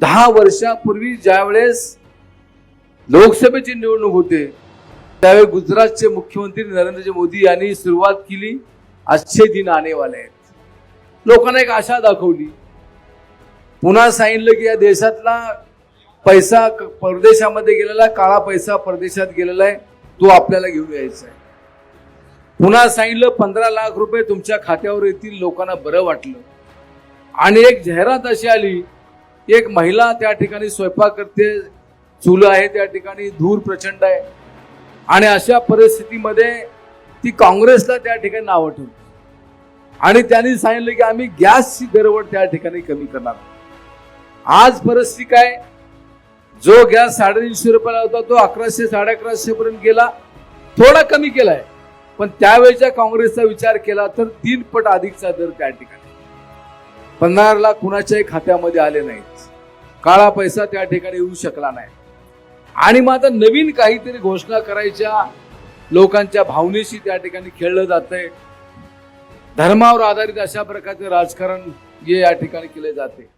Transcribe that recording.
दहा वर्षापूर्वी ज्यावेळेस लोकसभेची निवडणूक होते त्यावेळी गुजरातचे मुख्यमंत्री नरेंद्रजी मोदी यांनी सुरुवात केली. आजचे दिन आने वाले आहेत. लोकांना एक आशा दाखवली. पुन्हा सांगितलं की या देशातला पैसा परदेशामध्ये गेलेला काळा पैसा परदेशात गेलेला आहे तो आपल्याला घेऊन यायचा आहे. पुन्हा सांगितलं पंधरा लाख रुपये तुमच्या खात्यावर येतील लोकांना बरं वाटलं. आणि एक जाहिरात अशी आली एक महिला त्या ठिकाणी स्वयंपाक करते चुलं आहे त्या ठिकाणी धूर प्रचंड आहे. आणि अशा परिस्थितीमध्ये ती काँग्रेसला त्या ठिकाणी नावं ठेवली. आणि त्यांनी सांगितलं की आम्ही गॅसची दरवड त्या ठिकाणी कमी करणार आज परिस्थिती काय? जो गॅस साडेतीनशे रुपयाला होता तो अकराशे साडे अकराशे पर्यंत गेला. थोडा कमी केलाय. पण त्यावेळेच्या काँग्रेसचा विचार केला तर तीन पट अधिकचा दर त्या ठिकाणी. पंधरा कुणाच्याही खात्यामध्ये आले नाहीत. काळा पैसा त्या ठिकाणी येऊ शकला नाही. आणि मग आता नवीन काहीतरी घोषणा करायच्या लोकांच्या भावनेशी त्या ठिकाणी खेळलं जातंय. धर्मावर आधारित अशा प्रकारचे राजकारण जे या ठिकाणी केले जाते